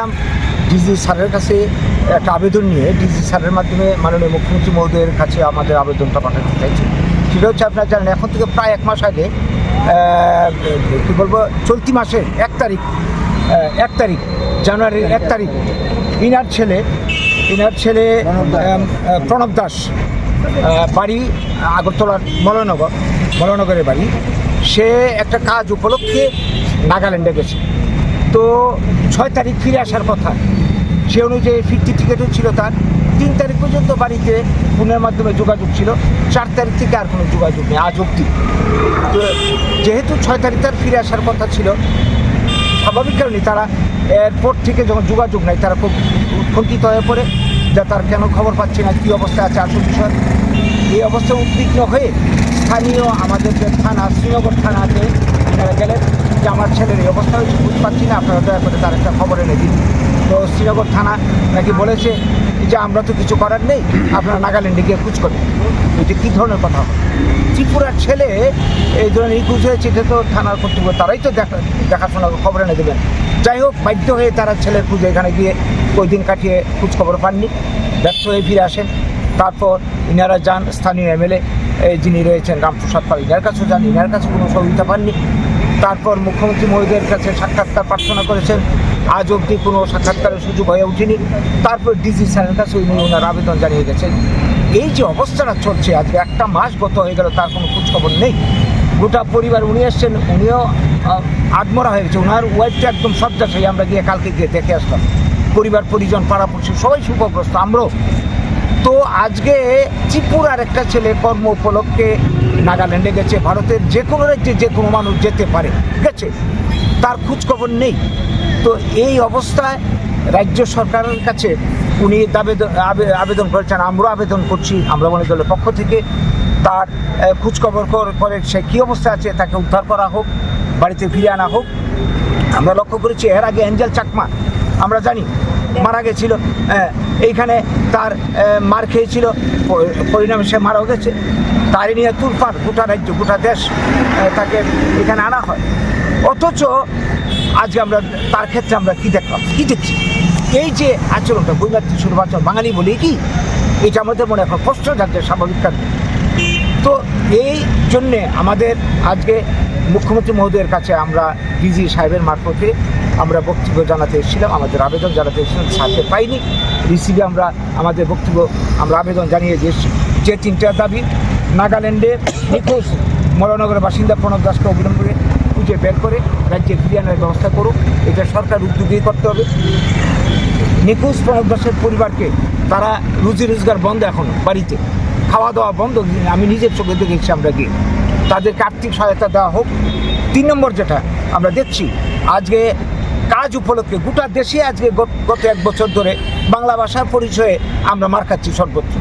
গিয়েছিলাম ডিজি স্যারের কাছে একটা আবেদন নিয়ে। ডিজি স্যারের মাধ্যমে মাননীয় মুখ্যমন্ত্রী মহোদয়ের কাছে আমাদের আবেদনটা পাঠাতে চাইছি। সেটা হচ্ছে আপনারা জানেন, এখন থেকে প্রায় এক মাস আগে কী বলব, চলতি মাসের এক তারিখ এক তারিখ, জানুয়ারির এক তারিখ, ইনার ছেলে ইনার ছেলে প্রণব দাস বাড়ি আগরতলার মলনগর, মলনগরের বাড়ি। সে একটা কাজ উপলক্ষে নাগাল্যান্ডে গেছে। তো ছয় তারিখ ফিরে আসার কথা। সে অনুযায়ী ফিরতি টিকিটও ছিল তার। তিন তারিখ পর্যন্ত বাড়িতে ফোনের মাধ্যমে যোগাযোগ ছিল। চার তারিখ থেকে আর কোনো যোগাযোগ নেই আজ অব্দি তো যেহেতু ছয় তারিখ তার ফিরে আসার কথা ছিল, স্বাভাবিক কারণে তারা এয়ারপোর্ট থেকে যখন যোগাযোগ নেয়, তারা খুব উৎকণ্ঠিত হয়ে পড়ে যা তার কেন খবর পাচ্ছে না, কী অবস্থা আছে, আসল বিষয়। এই অবস্থায় উদ্বিগ্ন হয়ে স্থানীয় আমাদের যে থানা, শ্রীনগর থানাতে তারা গেলেন। যে আমার ছেলের এই অবস্থা হয়েছে, বুঝতে পারছি না, আপনারা দয়া করে তার একটা খবর এনে দিন। তো শ্রীনগর থানা নাকি বলেছে যে আমরা তো কিছু করার নেই, আপনারা নাগাল্যান্ডে গিয়ে খুঁজ করবেন এটা কী ধরনের কথা? ত্রিপুরার ছেলে, এই ধরনের নিখোঁজ হয়েছে, এটা তো থানার কর্তৃপক্ষ, তারাই তো দেখা, দেখাশোনা, খবর এনে দেবেন। যাই হোক, বাধ্য হয়ে তারা ছেলের খুঁজে এখানে গিয়ে ওই দিন কাটিয়ে খবর পাননি, ব্যর্থ হয়ে ফিরে আসেন। তারপর ইনারা যান, স্থানীয় এমএলএ যিনি রয়েছেন রামপ্রসাদ পাল, ইনার কাছেও যান, ইনার কাছে কোনো সহযোগিতা পাননি। তারপর মুখ্যমন্ত্রী মহোদয়ের কাছে সাক্ষাৎকার প্রার্থনা করেছেন। আজ অবধি কোনো সাক্ষাৎকারের সুযোগ হয়ে ওঠেনি। তারপর ডিজি স্যারের কাছে উনি ওনার আবেদন জানিয়ে গেছেন। এই যে অবস্থাটা চলছে, আজকে একটা মাস গত হয়ে গেল, তার কোনো খোঁজখবর নেই। গোটা পরিবার উনি এসছেন, উনিও আদমরা হয়ে গেছে। ওনার ওয়াইফটা একদম শয্যাশায়ী, আমরা গিয়ে কালকে গিয়ে দেখে আসলাম। পরিবার, পরিজন, পাড়াপড়শি, সবাই সুখগ্রস্ত। আমরাও তো আজকে ত্রিপুরার একটা ছেলে কর্ম উপলক্ষে নাগাল্যান্ডে গেছে, ভারতের যে কোনো রাজ্যে যে কোনো মানুষ যেতে পারে, গেছে, তার খোঁজখবর নেই। তো এই অবস্থায় রাজ্য সরকারের কাছে উনি দাবেদন আবে- আবেদন করেছেন আমরাও আবেদন করছি, আমরা মনে দলের পক্ষ থেকে তার খোঁজখবর করে সে কী অবস্থা আছে তাকে উদ্ধার করা হোক, বাড়িতে ফিরিয়ে আনা হোক। আমরা লক্ষ্য করেছি, এর আগে অ্যাঞ্জেল চাকমা, আমরা জানি মারা গেছিল হ্যাঁ, এইখানে তার মার খেয়েছিল পরিণামে সে মারাও গেছে। তারই নিয়ে তুলপার গোটা রাজ্য গোটা দেশ তাকে এখানে আনা হয়। অথচ আজকে আমরা তার ক্ষেত্রে আমরা কি দেখলাম কি দেখছি? এই যে আচরণটা বৈমাত্রিক সুরবাচন বাঙালি বলি কি? এটা আমাদের মনে এখন কষ্ট যাচ্ছে স্বাভাবিক কারণে। তো এই জন্যে আমাদের আজকে মুখ্যমন্ত্রী মহোদয়ের কাছে আমরা ডিজি সাহেবের মারফতে আমরা বক্তব্য জানাতে এসেছিলাম, আমাদের আবেদন জানাতে এসেছিলাম, সাথে পাইনি। রিসিভে আমরা আমাদের বক্তব্য, আমরা আবেদন জানিয়ে দিয়েছি যে তিনটা দাবি, নাগাল্যান্ডে নিখোঁজ মরনগরের বাসিন্দা প্রণব দাসকে অবিলম্বে খুঁজে বের করে রাজ্যে ফিরিয়ে আনার ব্যবস্থা করুক, এটা সরকার উদ্যোগী করতে হবে। নিখোঁজ প্রণব দাসের পরিবারকে তারা রুজি রোজগার বন্ধ এখন, বাড়িতে। খাওয়া দাওয়া বন্ধ, আমি নিজের চোখে দেখেছি আমরা গিয়ে। তাদেরকে আর্থিক সহায়তা দেওয়া হোক। তিন নম্বর যেটা আমরা দেখছি, আজকে কাজ উপলক্ষে গোটা দেশে আজকে গত- এক বছর ধরে বাংলা ভাষার পরিচয়ে আমরা মার খাচ্ছি সর্বোচ্চ।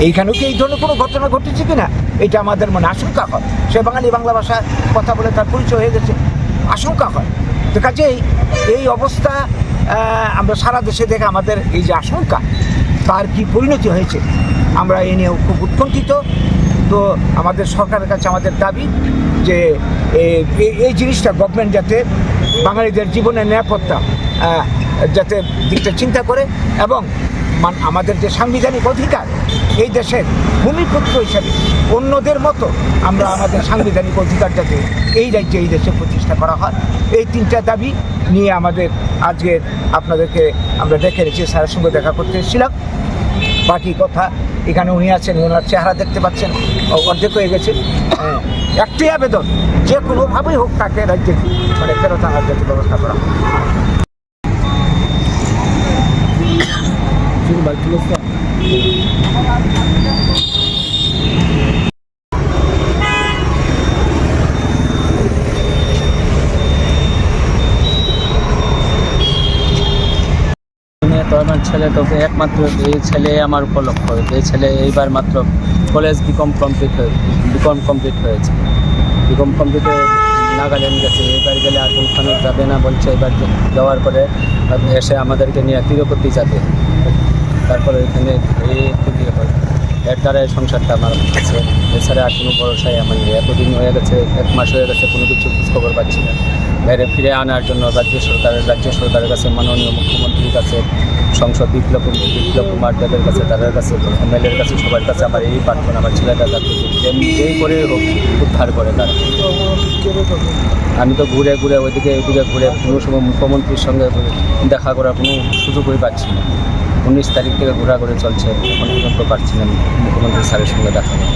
এইখানেও কি এই ধরনের কোনো ঘটনা ঘটেছে কিনা? এটা আমাদের মনে আশঙ্কা হয়। সে বাঙালি বাংলা ভাষা কথা বলে তার পরিচয় হয়ে গেছে। আশঙ্কা হয়। তো কাজেই এই অবস্থা আমরা সারা দেশে দেখে আমাদের এই যে আশঙ্কা, তার কি পরিণতি হয়েছে? আমরা এ নিয়েও খুব উৎকণ্ঠিত। তো আমাদের সরকারের কাছে আমাদের দাবি যে এই জিনিসটা গভর্নমেন্ট যাতে বাঙালিদের জীবনের নিরাপত্তা যাতে দিকটা চিন্তা করে এবং মান, আমাদের যে সাংবিধানিক অধিকার, এই দেশের ভূমিপুত্র হিসেবে অন্যদের মতো আমরা আমাদের সাংবিধানিক অধিকার যাতে এই রাজ্যে, এই দেশে প্রতিষ্ঠা করা হয়। এই তিনটা দাবি নিয়ে আমাদের আজকে আপনাদেরকে আমরা ডেকে রেখেছি স্যারের সঙ্গে দেখা করতে এসেছিলাম। বাকি কথা এখানে উনি আছেন, ওনার চেহারা দেখতে পাচ্ছেন, অর্ধেক হয়ে গেছে। একটি আবেদন, যে কোনোভাবেই হোক তাকে রাজ্যে মানে ফেরত আনার যাতে ব্যবস্থা করা হয়। নিয়ে তো আমার ছেলে তো একমাত্র এই ছেলে আমার উপলক্ষ। এই ছেলে এইবার মাত্র কলেজ বিকম কমপ্লিট হয়ে বিকম কমপ্লিট হয়েছে। বিকম কমপ্লিট হয়ে নাগাল্যান্ড গেছে। এবার গেলে আর কোনখানে যাবে না, বলছে এবার যাওয়ার পরে এসে আমাদেরকে নিয়ে তিরুপতি যাবে। তারপরে এখানে এর দ্বারাই সংসারটা আমার আছে এছাড়া আর কোনো ভরসাই আমার এতদিন হয়ে গেছে, এক মাস হয়ে গেছে, কোনো কিছু খবর পাচ্ছি না। বাইরে ফিরে আনার জন্য রাজ্য সরকারের রাজ্য সরকারের কাছে মাননীয় মুখ্যমন্ত্রীর কাছে, সংসদ বিপ্লব বিপ্লব কুমার দেবের কাছে, তাদের কাছে, এমএলএর কাছে, সবার কাছে আমার এই প্রার্থনা, আমার ছেলেটা যাতে যেই করে হোক, উদ্ধার করে তারা আমি তো ঘুরে ঘুরে ওইদিকে ওইদিকে ঘুরে কোনো সময় মুখ্যমন্ত্রীর সঙ্গে দেখা করার কোনো সুযোগই পাচ্ছি না উনিশ তারিখ থেকে ঘোরাঘুরি চলছে, এখন পর্যন্ত পারছি না মুখ্যমন্ত্রী স্যারের সঙ্গে দেখা করা।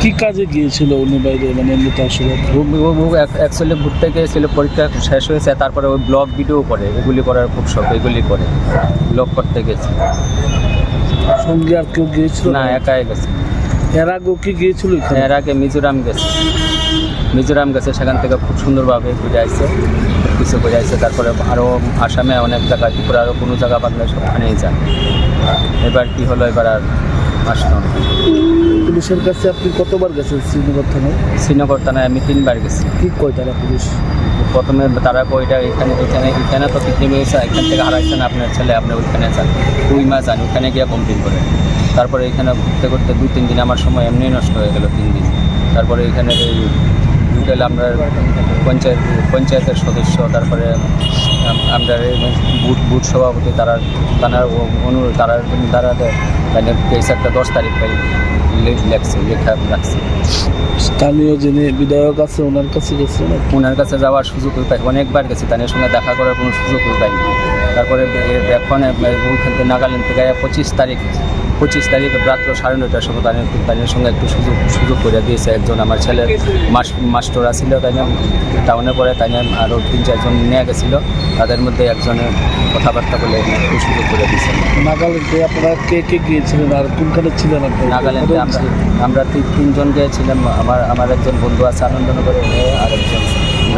কি কাজে গিয়েছিল উনি বাইরে মানে নেতা আসলে অ্যাকচুয়ালি ঘুরতে গিয়েছিল পরীক্ষা শেষ হয়েছে তারপরে ওই ব্লগ ভিডিও করে এগুলি করার খুব শখ এগুলি করে ব্লগ করতে গেছে সঙ্গে আর কেউ গিয়েছিল? না একাই গেছে। এর আগেও কি গিয়েছিল এর আগে মিজোরাম গেছে। মিজোরাম গেছে সেখান থেকে খুব সুন্দরভাবে ঘুরে আসছে কিছু ঘুরে আসছে তারপরে আরও আসামে অনেক জায়গা ত্রিপুরা আরও কোনো জায়গা বাদলে সবখানেই যান এবার কি হলো এবার আর আসলো। পুলিশের কাছে আপনি কতবার গেছেন শ্রীনগর থানায়? শ্রীনগর থানায় আমি তিনবার গেছি। কি কয় তারা পুলিশ? প্রথমে তারা কইটা এখানে এখানে এখানে তো পিকনিক হয়েছে এখান থেকে হারাইছেন আপনার ছেলে আপনি ওইখানে যান। দুই মাস যান ওইখানে গিয়ে কমপ্লিট করেন তারপরে এখানে ঘুরতে ঘুরতে দুই তিন দিন আমার সময় এমনি নষ্ট হয়ে গেল তিন দিন। তারপরে এখানে এই হোটেল আমরা পঞ্চায়েত পঞ্চায়েতের সদস্য তারপরে আম- আমরা এই বুট বুথ সভাপতি তারা তারা অনুরোধ তারা তারা একটা দশ তারিখ পাই। লেখছে লেখা রাখছে স্থানীয় যিনি বিধায়ক আছে ওনার কাছে গেছে ওনার কাছে যাওয়ার সুযোগ পাই অনেকবার গেছি তাদের সঙ্গে দেখা করার কোনো সুযোগ পাইনি তারপরে এখন ওইখান থেকে নাগাল্যান্ড থেকে পঁচিশ তারিখ পঁচিশ তারিখ রাত্র সাড়ে নয়টার সময় তাদের তাদের সঙ্গে একটু সুযোগ সুযোগ করে দিয়েছে একজন আমার ছেলের মাস মাস্টর আসছিল তাই না টাউনে পরে তাই আরও তিন চারজন নিয়ে গেছিল। তাদের মধ্যে একজনে কথাবার্তা বলে একটু সুযোগ করে দিয়েছে। নাগাল্যান্ডে আপনারা কে কে গিয়েছিলেন আর কোনখানে ছিলেন নাগাল্যান্ডে আমরা আমরা তিন তিনজন গিয়েছিলাম। আমার আমার একজন বন্ধু আছে আনন্দনগরে আর একজন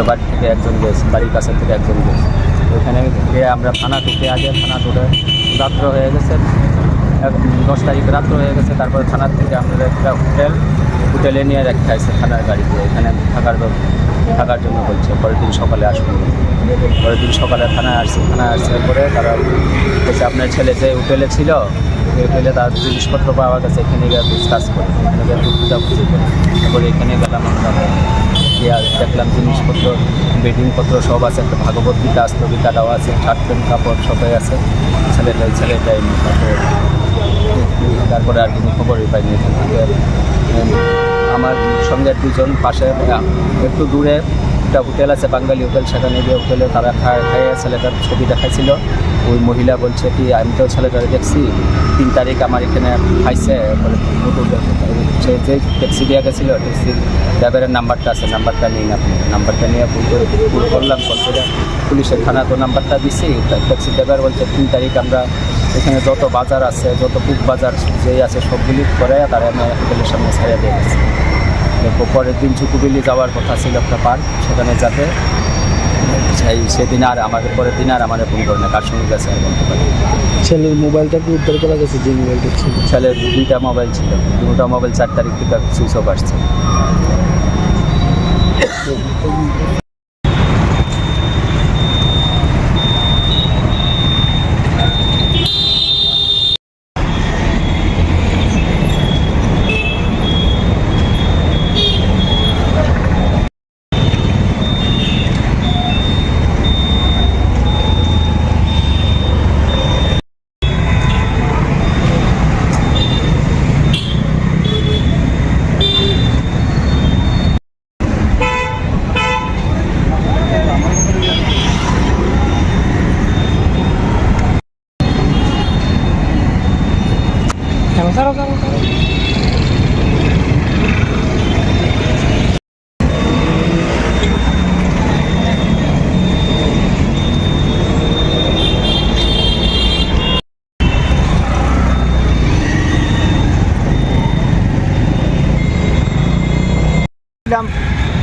বাড়ি থেকে একজন গেছে বাড়ির কাছে থেকে একজন গেছে ওইখানে গিয়ে আমরা থানা ঢুকে আগে থানা ঢুকে রাত্র হয়ে গেছে। দশ তারিখ রাত হয়ে গেছে, তারপরে থানার থেকে আমাদের একটা হোটেল, হোটেলে নিয়ে রাখতে আছে থানার গাড়িতে এখানে থাকার থাকার জন্য বলছে, পরের দিন সকালে আসুন। পরের দিন সকালে থানায় আসছে থানায় আসছে পরে তারা বলছে, আপনার ছেলে যে হোটেলে ছিল হোটেলে তার জিনিসপত্র পাওয়া গেছে, এখানে গিয়ে ডিসকাস করে এখানে গিয়ে খোঁজাখুঁজি করে তারপরে এখানে গেলাম আমরা। দেখলাম জিনিসপত্র বেডিংপত্র সব আছে, একটা ভাগবত গীতা আস্তবিকাটাও আছে শার্ট কাপড় সবাই আছে। ছেলেটাই ছেলেটাই তারপরে তারপরে আর কোনো খবরই পাইনি এখান আমার সঙ্গে দুজন পাশে একটু দূরে একটা হোটেল আছে, বাঙালি হোটেল, সেখানে গিয়ে হোটেলে তারা খায়, খাইয়ে ছেলেটার ছবি দেখাইছিল। ওই মহিলা বলছে কি, আমি তো ছেলেটারে দেখছি, তিন তারিখ আমার এখানে খাইছে সে যে ট্যাক্সি দিয়ে গেছিল, ট্যাক্সি ড্রাইভারের নাম্বারটা আছে, নাম্বারটা নিন আপনি। নাম্বারটা নিয়ে ফোন করে ফোন করলাম ফোন করে পুলিশের থানা তো নাম্বারটা দিছি। ট্যাক্সি ড্রাইভার বলছে, তিন তারিখ আমরা এখানে যত বাজার আছে যত বুক বাজার যেই আছে সবগুলি করে তারা আমি হোটেলের সামনে ছেড়ে দিয়ে গেছি। পরের দিন চুকুবিলি যাওয়ার কথা ছিল একটা পার্ক সেখানে যাতে সেই সেদিন আর আমাদের পরের দিন আর আমাদের ফোন করে না কার সঙ্গে গেছে আর বলতে পারি ছেলের মোবাইলটা কি উদ্ধার করা গেছে যে মোবাইলটা ছিল? ছেলের দুইটা মোবাইল ছিল। দুটো মোবাইল চার তারিখ থেকে সুইচ অফ আসছে।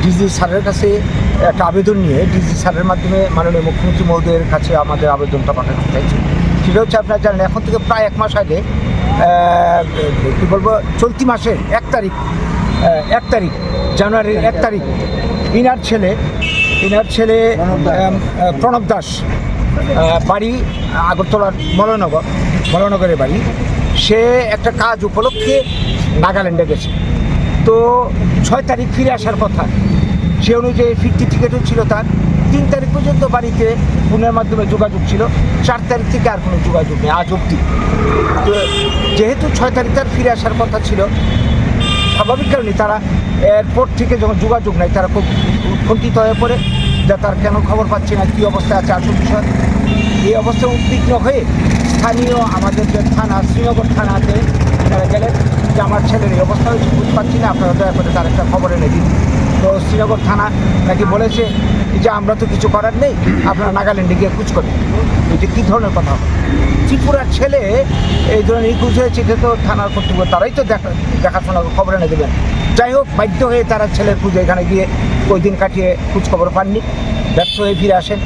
ডিজি স্যারের কাছে একটা আবেদন নিয়ে ডিজি স্যারের মাধ্যমে মাননীয় মুখ্যমন্ত্রী মহোদয়ের কাছে আমাদের আবেদনটা পাঠাতে চাইছি। সেটা হচ্ছে আপনারা জানেন এখন থেকে প্রায় এক মাস আগে কী বলব চলতি মাসের এক তারিখ এক তারিখ জানুয়ারির এক তারিখ ইনার ছেলে ইনার ছেলে প্রণব দাস। বাড়ি আগরতলার মলনগর মলনগরের বাড়ি। সে একটা কাজ উপলক্ষে নাগাল্যান্ডে গেছে। তো ছয় তারিখ ফিরে আসার কথা। সে অনুযায়ী ফিরতি টিকিটও ছিল তার, তিন তারিখ পর্যন্ত বাড়িতে ফোনের মাধ্যমে যোগাযোগ ছিল, চার তারিখ থেকে আর কোনো যোগাযোগ নেই আজ অব্দি তো যেহেতু ছয় তারিখ তার ফিরে আসার কথা ছিল, স্বাভাবিক কারণে তারা এরপর থেকে যখন যোগাযোগ নেয়, তারা খুব উৎকণ্ঠিত হয়ে পড়ে যে তার কেন খবর পাচ্ছি না, কী অবস্থায় আছে আসল বিষয়। এই অবস্থায় উদ্বিগ্ন হয়ে স্থানীয় আমাদের যে থানা, শ্রীনগর থানাতে তারা গেলেন যে আমার ছেলের এই অবস্থা হয়েছে, বুঝতে পারছি না, আপনারা দয়া করে তার একটা খবর এনে দিন। তো শ্রীনগর থানা নাকি বলেছে যে আমরা তো কিছু করার নেই, আপনারা নাগাল্যান্ডে গিয়ে খুঁজ করেন। এটা কী ধরনের কথা? ত্রিপুরার ছেলে এই ধরনের নিখোঁজ হয়েছে, এটা তো থানার কর্তৃপক্ষ, তারাই তো দেখা দেখাশোনা খবর এনে দেবেন। যাই হোক, বাধ্য হয়ে তারা ছেলের খুঁজে এখানে গিয়ে ওই দিন কাটিয়ে খোঁজ খবর পাননি, ব্যর্থ হয়ে ফিরে আসেন।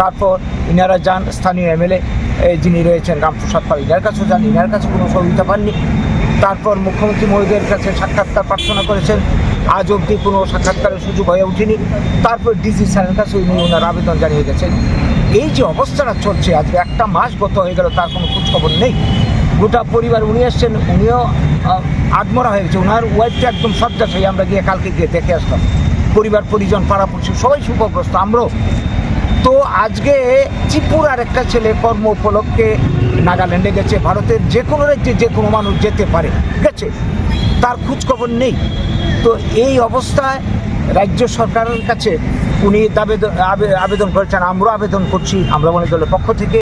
তারপর ইনারা যান, স্থানীয় এমএলএ যিনি রয়েছেন রামপ্রসাদ পাল, ইনার কাছেও যান, ইনার কাছে কোনো সহযোগিতা পাননি। তারপর মুখ্যমন্ত্রী মহোদয়ের কাছে সাক্ষাৎকার প্রার্থনা করেছেন আজ অবধি কোনো সাক্ষাৎকারের সুযোগ হয়ে ওঠেনি। তারপর ডিসি স্যারের কাছে উনি ওনার আবেদন জানিয়ে গেছেন এই যে অবস্থাটা চলছে আজকে একটা মাস গত হয়ে গেল, তার কোনো খোঁজখবর নেই। গোটা পরিবার উনি এসছেন, উনিও আদমরা হয়ে গেছে। ওনার ওয়াইফটা একদম শয্যাশায়ী আমরা গিয়ে কালকে গিয়ে দেখে আসলাম। পরিবার, পরিজন পাড়াপড়শি সবাই সুখগ্রস্ত, আমরাও। তো আজকে ত্রিপুরার একটা ছেলে কর্ম উপলক্ষে নাগাল্যান্ডে গেছে, ভারতের যে কোনো রাজ্যে যে কোনো মানুষ যেতে পারে, গেছে। তার খোঁজখবর নেই। তো এই অবস্থায় রাজ্য সরকারের কাছে উনি আবেদন করেছেন। আমরা আবেদন করছি, আমরা মনে দলের পক্ষ থেকে।